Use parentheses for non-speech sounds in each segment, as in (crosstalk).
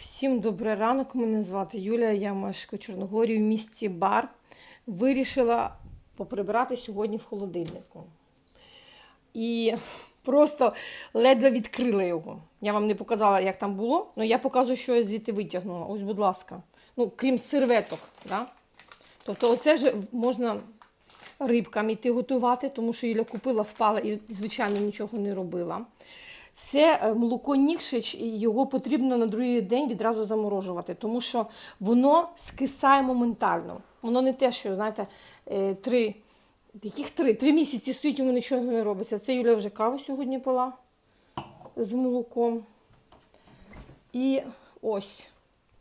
Всім добрий ранок. Мене звати Юлія, я мешкаю Чорногорії в місті Бар. Вирішила поприбирати сьогодні в холодильнику. І просто ледве відкрила його. Я вам не показала, як там було, але я показую, що я звідти витягнула. Ось, будь ласка. Ну, крім серветок. Да? Тобто, оце вже можна рибкам іти готувати, тому що Юля купила, впала і, звичайно, нічого не робила. Це е, молоко Нікшич, і його потрібно на другий день відразу заморожувати, тому що воно скисає моментально. Воно не те, що, знаєте, е, три, яких три? Три місяці стоїть, йому нічого не робиться. Це Юля вже каву сьогодні пила з молоком. І ось,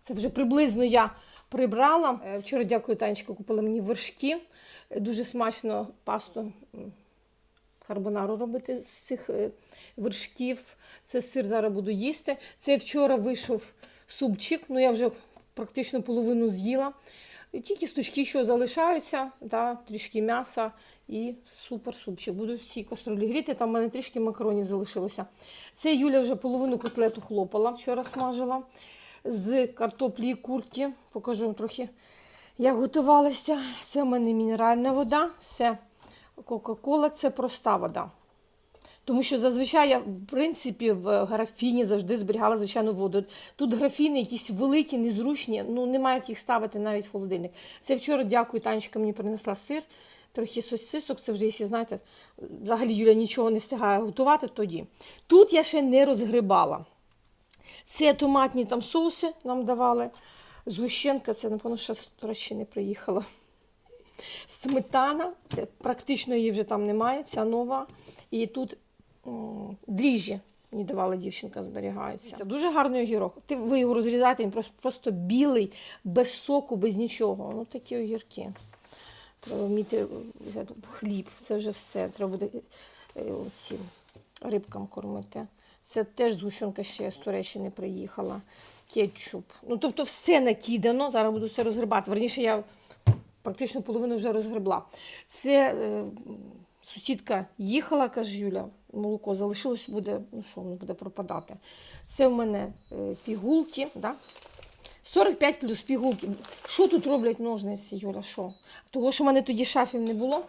це вже приблизно я прибрала. Е, Вчора, дякую, Танечка, купила мені вершки. Дуже смачно пасту карбонару робити з цих е, вершків. Це сир зараз буду їсти. Це вчора вийшов супчик, ну я вже практично половину з'їла. Ті кісточки, що залишаються, да, трішки м'яса і супер супчик. Буду всі каструлі гріти, там в мене трішки макаронів залишилося. Це Юля вже половину котлету хлопала, вчора смажила з картоплі і курки. Покажу вам трохи, як готувалася. Це в мене мінеральна вода, це Кока-Кола це проста вода. Тому що зазвичай я, в принципі, в графіні завжди зберігала звичайну воду. Тут графіни якісь великі, незручні, ну немає їх ставити навіть в холодильник. Це вчора, дякую, Танечка мені принесла сир, трохи сосисок, це вже, якщо знаєте, взагалі Юля нічого не встигає готувати тоді. Тут я ще не розгрибала. Це томатні там соуси нам давали. Згущенка, це, напевно, ще з Туреччини приїхала. Сметана, практично її вже там немає, ця нова. І тут дріжджі мені давала дівчинка, зберігаються. Це дуже гарний огірок. Ти, ви його розрізаєте, він просто, просто білий, без соку, без нічого. Ну такі огірки. Треба вміти хліб, це вже все. Треба буде е, оці, рибкам кормити. Це теж згущенка ще з Туреччини приїхала. Кетчуп. Ну, тобто все накидано. Зараз буду все розгрібати. Верніше, я практично половину вже розгребла. Це е, сусідка їхала, каже Юля, молоко залишилось, буде, ну що, воно буде пропадати. Це в мене е, пігулки. Да? 45 плюс пігулки. Що тут роблять ножниці, Юля? Що? Того, що в мене тоді шафів не було,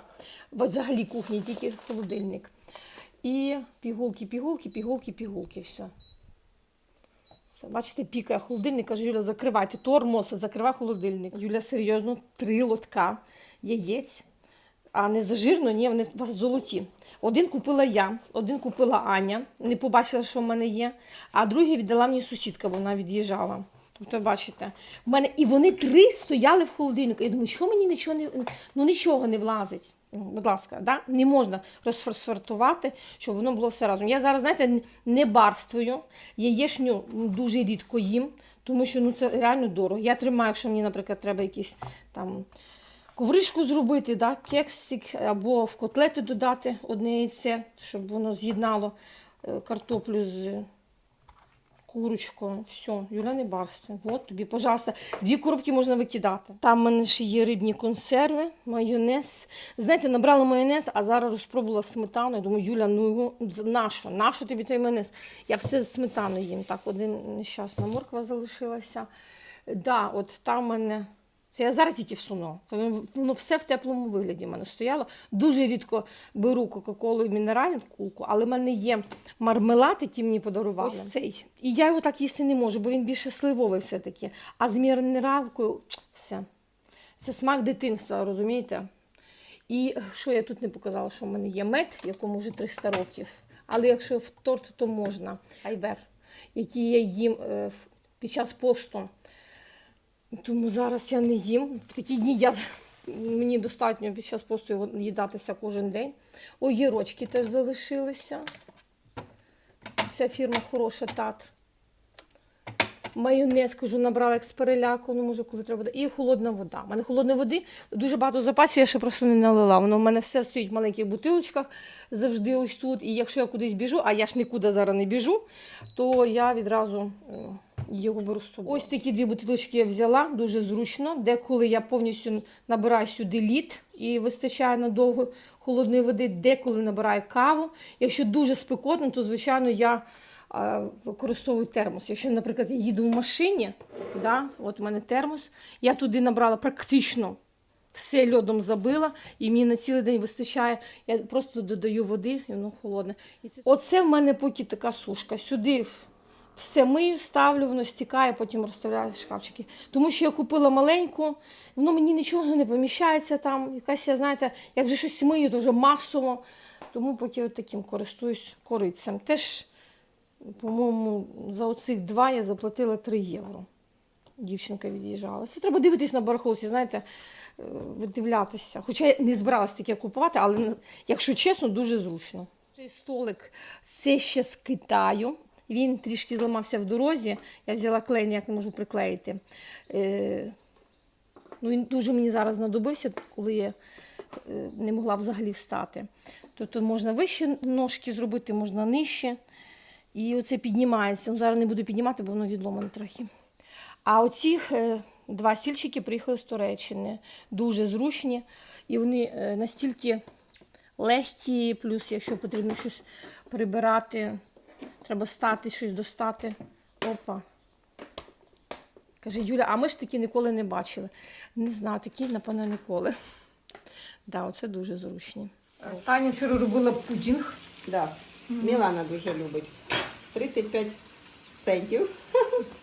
взагалі кухні, тільки холодильник. І пігулки, пігулки, пігулки, пігулки. Все. Все, бачите, пікає холодильник, каже, Юля, закривайте. Тормоз, закривай холодильник. Юля, серйозно, три лотка яєць, а не зажирно, ні, вони у вас золоті. Один купила я, один купила Аня, не побачила, що в мене є, а другий віддала мені сусідка, бо вона від'їжджала. Тобто, бачите, в мене і вони три стояли в холодильнику. Я думаю, що мені нічого не ну нічого не влазить. Будь ласка, да? не можна розсортувати, щоб воно було все разом. Я зараз, знаєте, не барствую, яєшню дуже рідко їм, тому що ну, це реально дорого. Я тримаю, якщо мені, наприклад, треба якісь там ковришку зробити, да? кексик, або в котлети додати одне яйце, щоб воно з'єднало е, картоплю з курочкою. Все, Юля не барство. От тобі, пожалуйста, дві коробки можна викидати. Там в мене ще є рибні консерви, майонез. Знаєте, набрала майонез, а зараз розпробувала сметану. Я думаю, Юля, ну його нащо? Нащо тобі той майонез? Я все з сметаною їм. Так, один нещасна морква залишилася. Да, от там в мене. Це я зараз тільки всунула. Воно, воно все в теплому вигляді в мене стояло. Дуже рідко беру Кока-Колу і мінеральну кулку, але в мене є мармелад, який мені подарували. Ось цей. І я його так їсти не можу, бо він більше сливовий все-таки. А з мінералкою все. Це смак дитинства, розумієте? І що я тут не показала, що в мене є мед, якому вже 300 років. Але якщо в торт, то можна. Айвер, який я їм е, під час посту. Тому зараз я не їм. В такі дні я, мені достатньо під час посту їдатися кожен день. Огірочки теж залишилися. Ця фірма хороша тат. Майонез, кажу, набрала як з переляку, ну може, коли треба. І холодна вода. У мене холодної води дуже багато запасів, я ще просто не налила. Воно в мене все стоїть в маленьких бутилочках, завжди ось тут. І якщо я кудись біжу, а я ж нікуди зараз не біжу, то я відразу е, його беру з собою. Ось такі дві бутилочки я взяла, дуже зручно. Деколи я повністю набираю сюди лід і вистачає надовго холодної води, деколи набираю каву. Якщо дуже спекотно, то звичайно я а, використовую термос. Якщо, наприклад, я їду в машині, да, от у мене термос, я туди набрала практично все льодом забила, і мені на цілий день вистачає. Я просто додаю води, і воно холодне. І це... Оце в мене поки така сушка. Сюди все мию, ставлю, воно стікає, потім розставляю шкафчики. Тому що я купила маленьку, воно мені нічого не поміщається там. Якась, я знаєте, як вже щось мию, то вже масово. Тому поки от таким користуюсь корицем. Теж, по-моєму, за оцих два я заплатила 3 євро. Дівчинка від'їжджала. Це треба дивитись на барахолці, знаєте, е, видивлятися. Хоча я не збиралась таке купувати, але, якщо чесно, дуже зручно. Цей столик це ще з Китаю. Він трішки зламався в дорозі. Я взяла клей, ніяк не можу приклеїти. Е, ну, він дуже мені зараз знадобився, коли я е, не могла взагалі встати. Тобто можна вище ножки зробити, можна нижче. І оце піднімається. Ну, зараз не буду піднімати, бо воно відломане трохи. А оці е, два стільчики приїхали з Туреччини. Дуже зручні. І вони настільки легкі, плюс, якщо потрібно щось прибирати, треба стати, щось достати. Опа. Каже, Юля, а ми ж такі ніколи не бачили. Не знаю, такі, напевно, ніколи. Да, оце дуже зручні. Таня вчора робила пудінг. Да. Мілана дуже любить. 35 центів.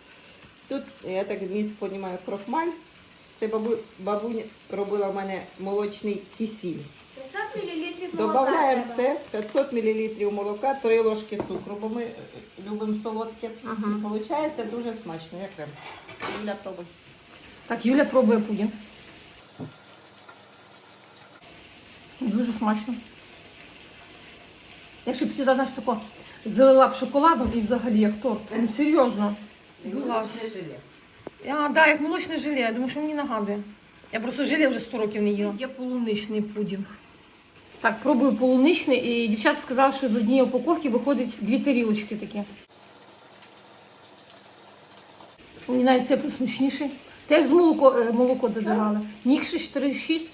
(laughs) Тут, я так міст розумію, крохмаль. Це бабу, бабуня робила в мене молочний кисіль. 500 мл Додаємо це 500 мл молока, 3 ложки цукру, бо ми е, любимо солодке. Ага. І виходить дуже смачно, як крем. Юля, пробуй. Так, Юля пробує пудінг. Дуже смачно. Якщо б сюди, знаєш, тако залила б шоколадом і взагалі як торт. Ну, серйозно. Клас. А, да, як молочне желе. Я думаю, що мені нагадує. Я просто желе вже 100 років не їла. Є полуничний пудінг. Так, пробую полуничний, і дівчата сказали, що з однієї упаковки виходить дві тарілочки такі. Мені навіть це смачніше. Теж з молоко, е, молоко додавали. Нікше 4,6.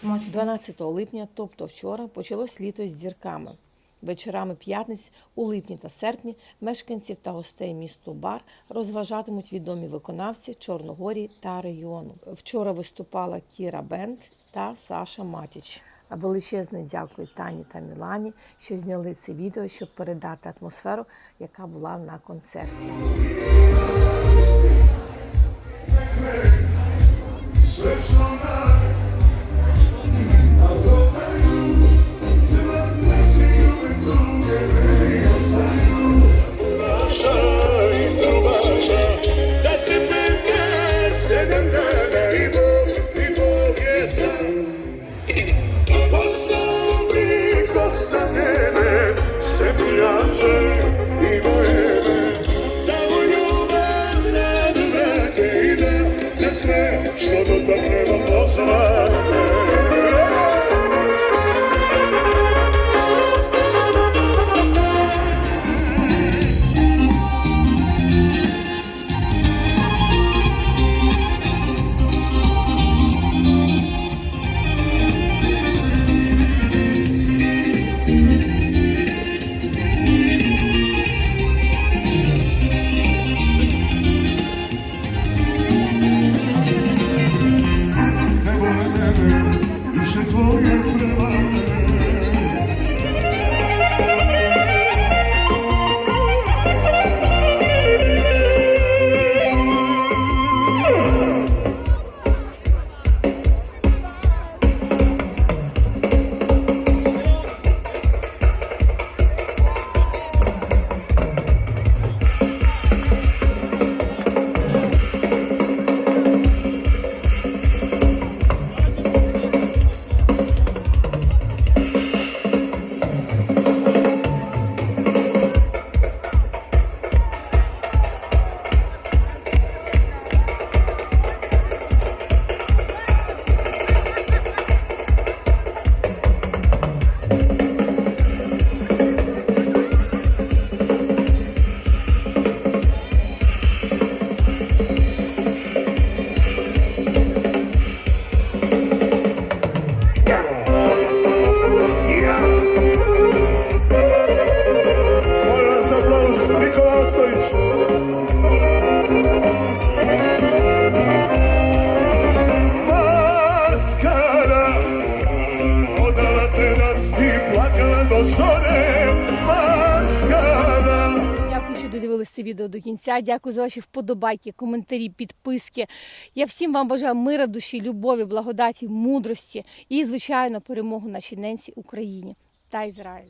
Смачно. 12 липня, тобто вчора, почалось літо з дірками. Вечорами п'ятниць у липні та серпні мешканців та гостей місту Бар розважатимуть відомі виконавці Чорногорії та регіону. Вчора виступала Кіра Бенд та Саша Матіч. Величезне дякую Тані та Мілані, що зняли це відео, щоб передати атмосферу, яка була на концерті. Semljače i bojene, da Дякую, що додивилися відео до кінця. Дякую за ваші вподобайки, коментарі, підписки. Я всім вам бажаю мира душі, любові, благодаті, мудрості і, звичайно, перемогу нашій ненці Україні та Ізраїлю.